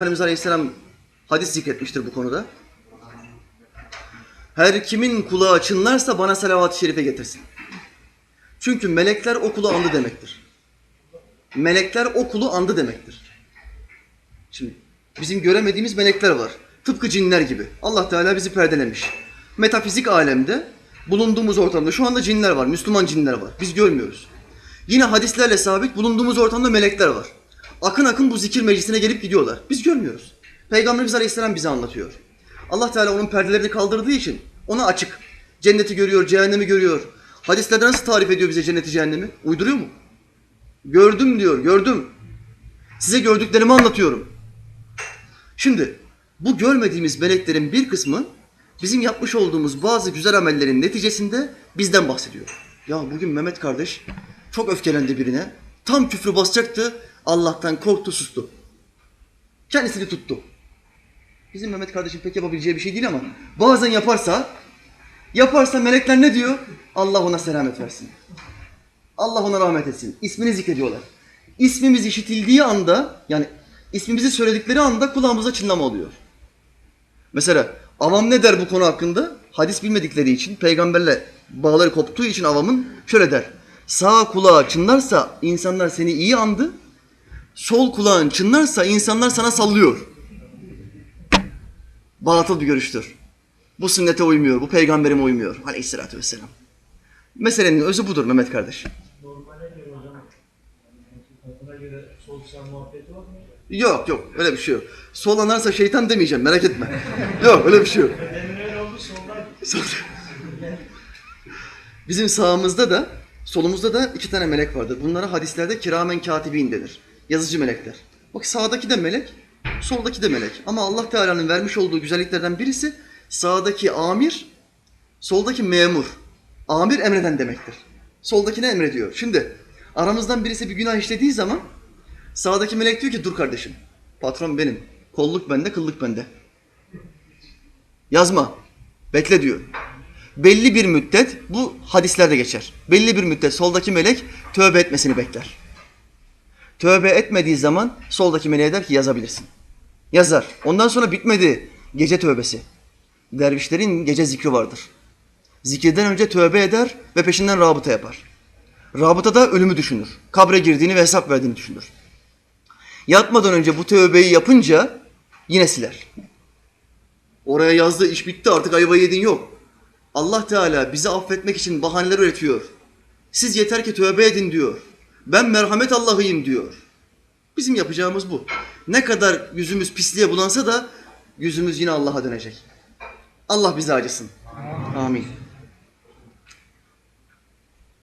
Efendimiz Aleyhisselam hadis zikretmiştir bu konuda. Her kimin kulağı çınlarsa bana salavat-ı şerife getirsin. Çünkü melekler o kulu andı demektir. Melekler o kulu andı demektir. Şimdi bizim göremediğimiz melekler var. Tıpkı cinler gibi. Allah Teala bizi perdelemiş. Metafizik alemde bulunduğumuz ortamda şu anda cinler var. Müslüman cinler var. Biz görmüyoruz. Yine hadislerle sabit bulunduğumuz ortamda melekler var. Akın akın bu zikir meclisine gelip gidiyorlar. Biz görmüyoruz. Peygamberimiz Aleyhisselam bize anlatıyor. Allah Teala onun perdelerini kaldırdığı için ona açık. Cenneti görüyor, cehennemi görüyor. Hadislerde nasıl tarif ediyor bize cenneti cehennemi? Uyduruyor mu? Gördüm diyor, gördüm. Size gördüklerimi anlatıyorum. Şimdi bu görmediğimiz meleklerin bir kısmı bizim yapmış olduğumuz bazı güzel amellerin neticesinde bizden bahsediyor. Ya bugün Mehmet kardeş çok öfkelendi birine. Tam küfrü basacaktı. Allah'tan korktu, sustu. Kendisini tuttu. Bizim Mehmet kardeşim pek yapabileceği bir şey değil ama bazen yaparsa yaparsa melekler ne diyor? Allah ona selamet versin. Allah ona rahmet etsin. İsmini zikrediyorlar. İsmimiz işitildiği anda yani ismimizi söyledikleri anda kulağımıza çınlama oluyor. Mesela avam ne der bu konu hakkında? Hadis bilmedikleri için, peygamberle bağları koptuğu için avamın şöyle der. Sağ kulağı çınlarsa insanlar seni iyi andı. Sol kulağın çınlarsa insanlar sana sallıyor. Batıl bir görüştür. Bu sünnete uymuyor, bu peygamberime uymuyor aleyhissalatü vesselam. Meselenin özü budur Mehmet kardeş. Normale göre hocam, kadına göre sosyal muhabbeti var mı? Yok yok öyle bir şey yok. Sol anarsa şeytan demeyeceğim merak etme. yok öyle bir şey yok. Demin öyle oldu sonlar. Sol- Bizim sağımızda da solumuzda da iki tane melek vardır. Bunlara hadislerde kiramen katibin denir. Yazıcı melekler. Bak sağdaki de melek, soldaki de melek. Ama Allah Teala'nın vermiş olduğu güzelliklerden birisi sağdaki amir, soldaki memur. Amir emreden demektir. Soldakine emrediyor. Şimdi aramızdan birisi bir günah işlediği zaman sağdaki melek diyor ki dur kardeşim. Patron benim. Kolluk bende, kıllık bende. Yazma. Bekle diyor. Belli bir müddet, bu hadislerde geçer. Belli bir müddet soldaki melek tövbe etmesini bekler. Tövbe etmediği zaman soldaki meleğe der ki yazabilirsin. Yazar. Ondan sonra bitmedi gece tövbesi. Dervişlerin gece zikri vardır. Zikirden önce tövbe eder ve peşinden rabıta yapar. Rabıta da ölümü düşünür. Kabre girdiğini ve hesap verdiğini düşünür. Yatmadan önce bu tövbeyi yapınca yine siler. Oraya yazdığı iş bitti artık ayva yedin yok. Allah Teala bizi affetmek için bahaneler üretiyor. Siz yeter ki tövbe edin diyor. Ben merhamet Allah'ıyım diyor. Bizim yapacağımız bu. Ne kadar yüzümüz pisliğe bulansa da yüzümüz yine Allah'a dönecek. Allah bize acısın. Amin.